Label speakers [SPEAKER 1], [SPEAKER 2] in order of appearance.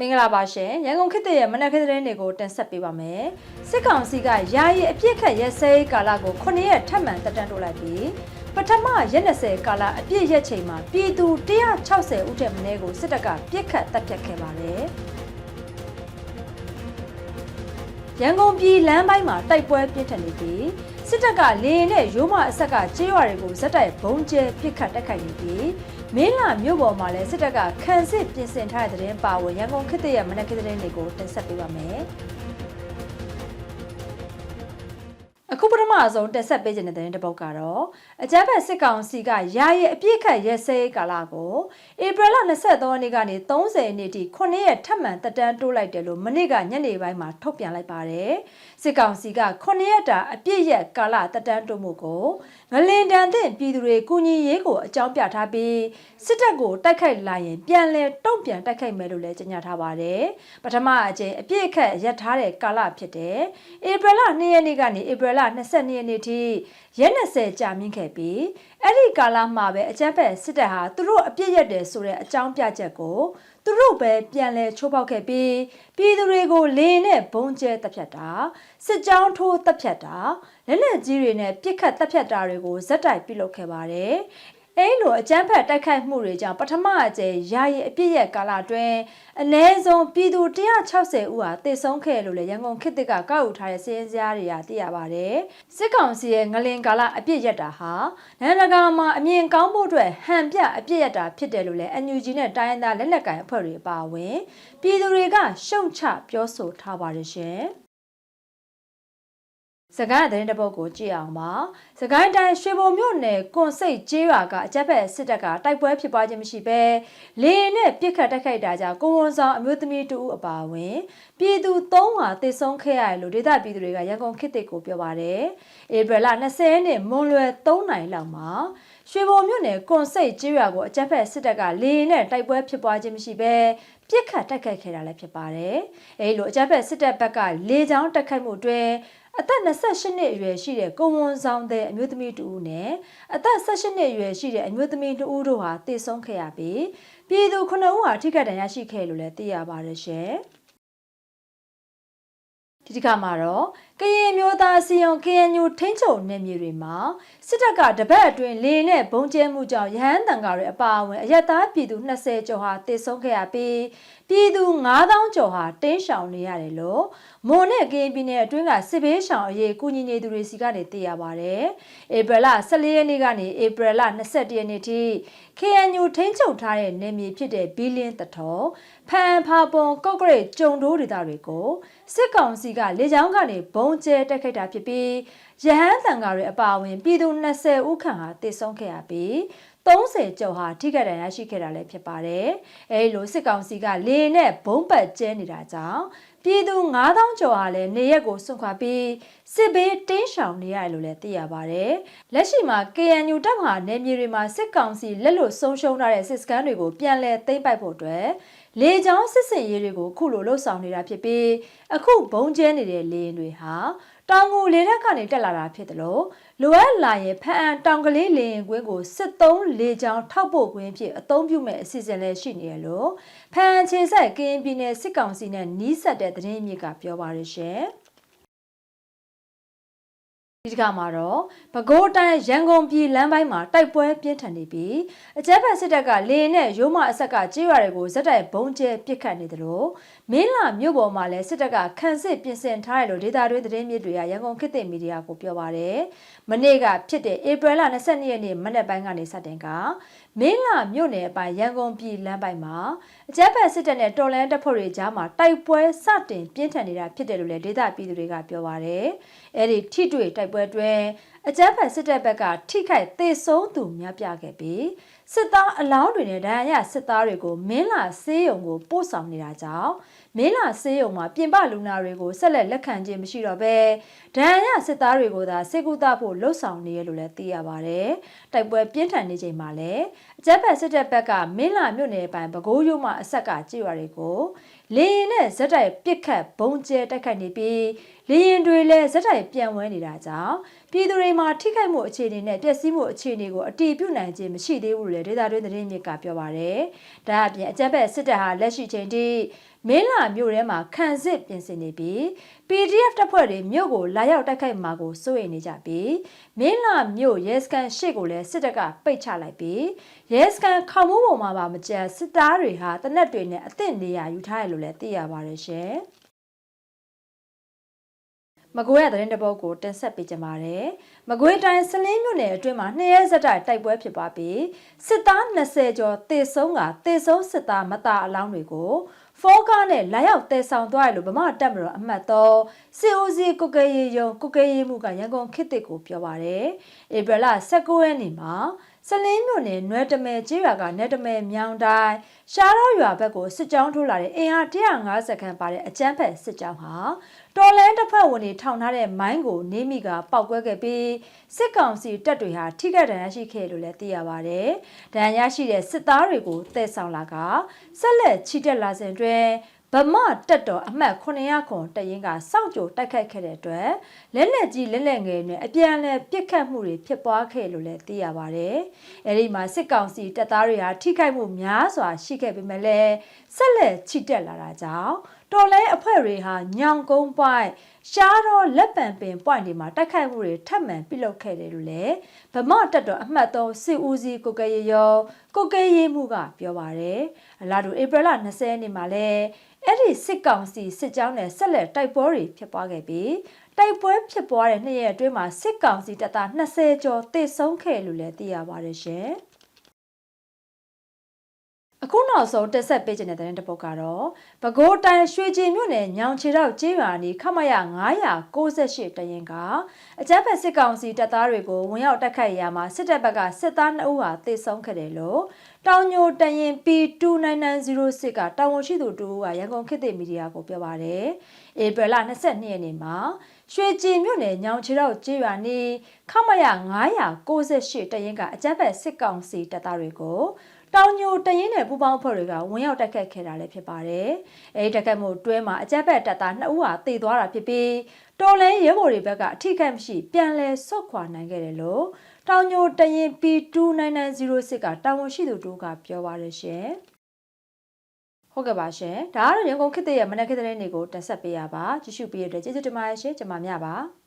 [SPEAKER 1] မင်္ဂလာပါရှင်ရန်ကုန်ခေတ်သစ်ရဲ့မနက်ခင်းသတင်းတွေကိုတင်ဆက်ပေးပါမယ်စစ်ကောင်စီကယာယီအပြစ်ခတ်ရက်စဲကာလကို9ရက်ထပ်မံတက်တန်းတိုးလိုက်ပြီးပထမရက်20ကာလအပြည့်ရက်ချိန်မှာပြည်သူ160ဦးထက်မနည်းကိုစစ်တပ်ကပြစ်ခတ်တပ်ဖြတ်ခဲ့ပါတယ်ရန်ကုန်ပြည်လမ်းပိုင်းမှာတိုက်ပွဲပြင်းထန်နေပြီးစစ်တပ်ကလေရင်နဲ့ရိုးမအဆက်ကကြေးရွာတွေကိုဇက်တိုက်ဘုံကျဲပစ်ခတ်တိုက်ခိုက်နေပြီး မင်းလာမြို့ပေါ်မှာလည်းစစ်တပ်ကခန်းစစ်ပြင်ဆင်ထားတဲ့သတင်းပါဝင်ရန်ကုန်ခေတ်သစ်ရဲ့မနက်ခင်းသတင်းတွေကိုတင်ဆက်ပေးပါမယ်။ အခုပထမအဆုံးတက်ဆက်ပေးခြင်းတဲ့တဲ့ပုတ်ကတော့အကြမ်းဖက်စစ်ကောင်စီကယာယီအပြစ်ခတ်ရဲစဲကာလကိုဧပြီလ23ရက်နေ့ကနေ30ရက်နေ့ထိ9ရက်ထပ်မံတက်တန်းတိုးလိုက်တယ်လို့မနေ့ကညနေပိုင်းမှာထုတ်ပြန်လိုက်ပါတယ်စစ်ကောင်စီက9ရက်တာအပြစ်ရက်ကာလတက်တန်းတိုးမှုကိုငလင်တန်တဲ့ပြည်သူတွေကုညီရေးကိုအကြောင်းပြထားပြီးစစ်တပ်ကိုတိုက်ခိုက်လာရင်ပြန်လည်တုံ့ပြန်တိုက်ခိုက်မယ်လို့လည်းကြေညာထားပါတယ်ပထမအကြိမ်အပြစ်ခတ်ရက်ထားတဲ့ကာလဖြစ်တယ်ဧပြီလ2ရက်နေ့ကနေဧပြီလ22ရက်နေ့ထိရက်20ကြာမြင့်ခဲ့ပြီးအဲ့ဒီကာလမှာပဲအကြမ်းဖက်စစ်တပ်ဟာသူတို့အပြစ်ရက်တယ်ဆိုတဲ့အကြောင်းပြချက်ကိုသူတို့ပဲပြန်လဲချိုးပေါက်ခဲ့ပြီးပြည်သူတွေကိုလင်းနဲ့ဘုံကျဲတပ်ဖြတ်တာစစ်ကြောင်းထိုးတပ်ဖြတ်တာလက်လက်ကြီးတွေနဲ့ပြစ်ခတ်တပ်ဖြတ်တာတွေကိုဇက်တိုက်ပြုလုပ်ခဲ့ပါတယ် အဲလိုအကြမ်းဖက်တိုက်ခိုက်မှုတွေကြောင့်ပထမအကြိမ်ယာယီအပြစ်ရဲ့ကာလအတွင်းအ ਨੇ ဆုံးပြည်သူ160ဦးဟာတေဆုံးခဲ့လို့လည်းရန်ကုန်ခေတ်သစ်ကကောက်ယူထားတဲ့စီးရင်စရာတွေကသိရပါတယ်စစ်ကောင်စီရဲ့ငလင်ကာလအပြစ်ရက်တာဟာနိုင်ငံတကာမှာအမြင်ကောင်းဖို့အတွက်ဟန်ပြအပြစ်ရက်တာဖြစ်တယ်လို့လည်း NUG နဲ့တိုင်းရင်းသားလက်နက်ကိုင်အဖွဲ့တွေအပါအဝင် ပြည်သူတွေကရှုံချပြောဆိုထားပါတယ်ရှင် စကိုင်းသတင်းတစ်ပုဒ်ကိုကြည့်အောင်ပါစကိုင်းတိုင်းရွှေဘုံမြို့နယ်ကွန်စိတ်ကျေးရွာကအကြက်ဖက်စစ်တပ်ကတိုက်ပွဲဖြစ်ပွားခြင်းမရှိဘဲလေနဲ့ပြစ်ခတ်တိုက်ခိုက်တာကြောင့်ကိုဝန်ဆောင်အမျိုးသမီးတူအပါအဝင်ပြည်သူ၃ဟာတေဆုံးခဲ့ရတယ်လို့ဒေသပြည်သူတွေကရန်ကုန်ခေတ်သစ်ကိုပြောပါတယ်ဧပြီလ20ရက်နေ့မွန်လွယ်3နိုင်လောက်မှာရွှေဘုံမြို့နယ်ကွန်စိတ်ကျေးရွာကိုအကြက်ဖက်စစ်တပ်ကလေနဲ့တိုက်ပွဲဖြစ်ပွားခြင်းမရှိဘဲပြစ်ခတ်တိုက်ခိုက်ခဲ့တာလည်းဖြစ်ပါတယ်။အဲဒီလိုအကြမ်းဖက်စစ်တပ်ဘက်ကလေကြောင်းတိုက်ခိုက်မှုအတွင်း အသက်28နှစ်အရွယ်ရှိတဲ့ကိုဝန်ဆောင်တဲ့အမျိုးသမီးတူဦးနဲ့အသက်18နှစ်အရွယ်ရှိတဲ့အမျိုးသမီးတူဦးတို့ဟာတေဆုံးခဲ့ရပြီးပြည်သူ9ဦးဟာထိခိုက်ဒဏ်ရာရှိခဲ့လို့လည်းသိရပါတယ်ရှင်။ဒီတစ်ခါမှာတော့ ကရင်မျိုးသားစီယုံ KNU ထိန်းချုပ်နယ်မြေတွေမှာစစ်တပ်ကတပတ်အတွင်းလေနဲ့ဘုံကျဲမှုကြောင့်ရဟန်းတန်ကားတွေအပါအဝင်အရက်သားပြည်သူ20ကျော်ဟာတေဆုံးခဲ့ရပြီးပြည်သူ9000ကျော်ဟာတင်းရှောင်နေရတယ်လို့မွန်နဲ့ကရင်ပြည်နယ်အတွင်းကစစ်ဘေးရှောင်အရေးကုညီနေသူတွေစီကနေသိရပါဗျ။ဧပြီလ14ရက်နေ့ကနေဧပြီလ21ရက်နေ့ထိ KNU ထိန်းချုပ်ထားတဲ့နယ်မြေဖြစ်တဲ့ဘီလင်းတထော်ဖန်ဖာပွန်ကော့ကရိတ်ကျုံတိုးဒေသတွေကိုစစ်ကောင်စီကလေကြောင်းကနေဘုံကျဲတိုက်ခိုက်တာဖြစ်ပြီးရဟန်းတန်ကားတွေအပါအဝင်ပြည်သူ20ဦးခန့်ဟာတေဆုံးခဲ့ရပြီး30ကျော်ဟာထိခိုက်ဒဏ်ရာရှိခဲ့တာလည်းဖြစ်ပါတယ်။အဲဒီလိုစစ်ကောင်စီကလေနဲ့ဘုံပတ်ကျဲနေတာကြောင့်ပြည်သူ9000ကျော်ဟာလည်းနေရက်ကိုစွန့်ခွာပြီးစစ်ဘေးတင်းရှောင်နေရတယ်လို့လည်းသိရပါတယ်။လက်ရှိမှာ KNU တပ်မဟာနယ်မြေတွေမှာစစ်ကောင်စီလက်လွတ်ဆုံးရှုံးထားတဲ့စစ်စခန်းတွေကိုပြန်လည်သိမ်းပိုက်ဖို့အတွက် လေကြောင်းစစ်စင်ရေးတွေကိုခုလိုလှုပ်ဆောင်နေတာဖြစ်ပြီးအခုဘုံကျဲနေတဲ့လေရင်တွေဟာတောင်ငူလေတက်ကနေတက်လာတာဖြစ်တယ်လို့လိုအပ်လာရင်ဖအံတောင်ကလေးလေရင်ကွင်းကိုစစ်သုံးလေကြောင်းထောက်ပို့ကွင်းဖြစ်အသုံးပြုမဲ့အစီအစဉ်လည်းရှိနေရလို့ဖအံခြေဆက်ကင်းပြည်နယ်စစ်ကောင်စီနဲ့နီးစပ်တဲ့သတင်းမြစ်ကပြောပါရရှင်။ ဒီကမှာတော့ပဲခူးတိုင်းရန်ကုန်ပြည်လမ်းပိုင်းမှာတိုက်ပွဲပြင်းထန်နေပြီးအကြမ်းဖက်စစ်တပ်ကလေနဲ့ရိုးမအဆက်ကကြေးရွာတွေကိုဇက်တိုက်ဘုံကျဲပစ်ခတ်နေတယ်လို့မင်းလာမြို့ပေါ်မှာလည်းစစ်တပ်ကခန့်စစ်ပြင်ဆင်ထားတယ်လို့ဒေတာတွင်းသတင်းမြစ်တွေကရန်ကုန်ခေတ်သစ်မီဒီယာကိုပြောပါရယ်မနေ့ကဖြစ်တဲ့ဧပြီလ22ရက်နေ့မနက်ပိုင်းကနေစတင်ကမင်းလာမြို့နယ်အပိုင်းရန်ကုန်ပြည်လမ်းပိုင်းမှာအကြမ်းဖက်စစ်တပ်နဲ့တော်လန်တပ်ဖွဲ့တွေကြားမှာတိုက်ပွဲစတင်ပြင်းထန်နေတာဖြစ်တယ်လို့လည်းဒေတာပြည်သူတွေကပြောပါရယ်အဲ့ဒီထိတွေ့တိုက်ပွဲတွင်အကြမ်းဖက်စစ်တပ်ဘက်ကထိခိုက်သေဆုံးသူများပြခဲ့ပြီးစစ်သားအလောင်းတွေနဲ့ဒဏ်ရာရစစ်သားတွေကိုမင်းလာဆေးရုံကိုပို့ဆောင်နေတာကြောင့် မင်းလာဆေးရုံမှာပြင်ပလူနာတွေကိုဆက်လက်လက်ခံခြင်းမရှိတော့ဘဲဒဏ်ရာရစစ်သားတွေကိုသာစေကူတာဖို့လှုံ့ဆော်နေရလို့လည်းသိရပါတယ်။တိုက်ပွဲပြင်းထန်နေချိန်မှာလည်းအကြမ်းဖက်စစ်တပ်ဘက်ကမင်းလာမြို့နယ်ပိုင်းပဲခူးရုံမှအဆက်ကကြေးရွာတွေကိုလေရင်နဲ့ဇက်တိုက်ပစ်ခတ်ဘုံကျဲတိုက်ခိုက်နေပြီးလေရင်တွေလည်းဇက်တိုက်ပြန်ဝဲနေတာကြောင့်ပြည်သူတွေမှာထိခိုက်မှုအခြေအနေနဲ့ပျက်စီးမှုအခြေအနေကိုအတီးပြုတ်နိုင်ခြင်းမရှိသေးဘူးလို့လည်းဒေသတွင်းသတင်းမြစ်ကပြောပါရယ်။ဒါအပြင်အကြမ်းဖက်စစ်တပ်ဟာလက်ရှိချိန်ထိ မင်းလာမြို့ထဲမှာခံစစ်ပြင်ဆင်နေပြီး PDF တပ်ဖွဲ့တွေမြို့ကိုလာရောက်တိုက်ခိုက်မှာကိုစိုးရိမ်နေကြပြီးမင်းလာမြို့ရဲစခန်းရှေ့ကိုလည်းစစ်တပ်ကပိတ်ချလိုက်ပြီးရဲစခန်းခေါမိုးပေါ်မှာပါမကျန်စစ်သားတွေဟာတနက်တွေနဲ့အသင့်နေရာယူထားရလို့လည်းသိရပါတယ်ရှင်။မကွေးရသတင်းတပုတ်ကိုတင်ဆက်ပေးကြပါမယ်။မကွေးတိုင်းစလင်းမြို့နယ်အတွင်းမှာနှစ်ရက်ဆက်တိုက်တိုက်ပွဲဖြစ်ပွားပြီးစစ်သား20ကျော်တေဆုံးကတေဆုံးစစ်သားမသားအလောင်းတွေကို ဖောကားနဲ့လာရောက်တဲဆောင်သွားရလို့ဗမာတက်မတော်အမှတ်တော့စီအိုစီကုကဲရီယုံကုကဲရီမှုကရန်ကုန်ခေတ်တစ်ကိုပြောပါရယ်ဧပြီလ19ရက်နေ့မှာ စလင်းမြို့နယ်နွဲတမဲကျေးရွာကနဲတမဲမြောင်းတိုင်းရှားတော်ရွာဘက်ကိုစစ်ကြောင်းထိုးလာတဲ့အင်အား150ခန့်ပါတဲ့အကြမ်းဖက်စစ်ကြောင်းဟာတော်လန်တစ်ဖက်ဝင်တွေထောင်ထားတဲ့မိုင်းကိုနေမိကပောက်ကွဲခဲ့ပြီးစစ်ကောင်စီတပ်တွေဟာထိခိုက်ဒဏ်ရာရှိခဲ့လို့လည်းသိရပါတယ်။ဒဏ်ရာရှိတဲ့စစ်သားတွေကိုတည်ဆောင်လာကဆက်လက်ချီတက်လာစဉ်တွင် ဗမာတက်တော်အမှတ်900ခွန်တရင်ကစောင့်ကြိုတိုက်ခိုက်ခဲ့တဲ့အတွက်လက်လက်ကြီးလက်လက်ငယ်နဲ့အပြန်အလှန်ပစ်ခတ်မှုတွေဖြစ်ပွားခဲ့လို့လည်းသိရပါတယ်။အဲဒီမှာစစ်ကောင်စီတပ်သားတွေဟာထိခိုက်မှုများစွာရှိခဲ့ပေမဲ့လည်းဆက်လက်ချီတက်လာတာကြောင့် တော်လဲအဖွဲ့တွေဟာညောင်ကုန်းပွိုင်းရှားတော့လက်ပံပင်ပွိုင်းတွေမှာတိုက်ခိုက်မှုတွေထပ်မံပြုလုပ်ခဲ့တယ်လို့လည်းဗမာတက်တော်အမှတ်3စစ်ဦးစီးကိုကရေရောကိုကရေမှုကပြောပါတယ်။အလားတူဧပြီလ20ရက်နေ့မှာလည်းအဲ့ဒီစစ်ကောင်စီစစ်ကြောင်းနဲ့ဆက်လက်တိုက်ပွဲတွေဖြစ်ပွားခဲ့ပြီးတိုက်ပွဲဖြစ်ပွားတဲ့နှစ်ရက်အတွင်းမှာစစ်ကောင်စီတပ်သား20ကျော်တေဆုံးခဲ့လို့လည်းသိရပါတယ်ရှင်။ အခုနောက်ဆုံးတက်ဆက်ပေးခြင်းတဲ့တဲ့ပုတ်ကတော့ပဲခူးတိုင်းရွှေကျင်မြို့နယ်ညောင်ချီတော့ကျေးရွာနီခမရ998တရင်ကအကြမ်းဖက်စစ်ကောင်စီတပ်သားတွေကိုဝင်ရောက်တိုက်ခိုက်ရာမှာစစ်တပ်ဘက်ကစစ်သား2ဦးဟာတေဆုံးခဲ့တယ်လို့တောင်ညိုတရင် P2906 ကတာဝန်ရှိသူတူကရန်ကုန်ခေတ်သစ်မီဒီယာကိုပြောပါတယ်။ဧပြီလ22ရက်နေ့မှာရွှေကျင်မြို့နယ်ညောင်ချီတော့ကျေးရွာနီခမရ998တရင်ကအကြမ်းဖက်စစ်ကောင်စီတပ်သားတွေကို တောင်ညိုတရင်နယ်ပူပေါင်းအဖွဲ့တွေကဝင်ရောက်တိုက်ခတ်ခဲ့တာလည်းဖြစ်ပါတယ်။အဲဒီတိုက်ခတ်မှုတွဲမှာအကြက်ဘက်တပ်သား2ဦးဟာတေသွားတာဖြစ်ပြီးတော်လဲရဲဘော်တွေဘက်ကအထိခိုက်မရှိပြန်လဲဆုတ်ခွာနိုင်ခဲ့တယ်လို့တောင်ညိုတရင် P2906 ကတာဝန်ရှိသူတို့ကပြောပါတယ်ရှင်။ဟုတ်ကဲ့ပါရှင်။ဒါကတော့ရန်ကုန်ခေတ်ရဲ့မနက်ခေတ်တဲ့နေ့ကိုတင်ဆက်ပေးရပါ။ကြည့်ရှုပေးရတဲ့ကျေးဇူးတင်ပါတယ်ရှင်။ကျွန်မမြပါ။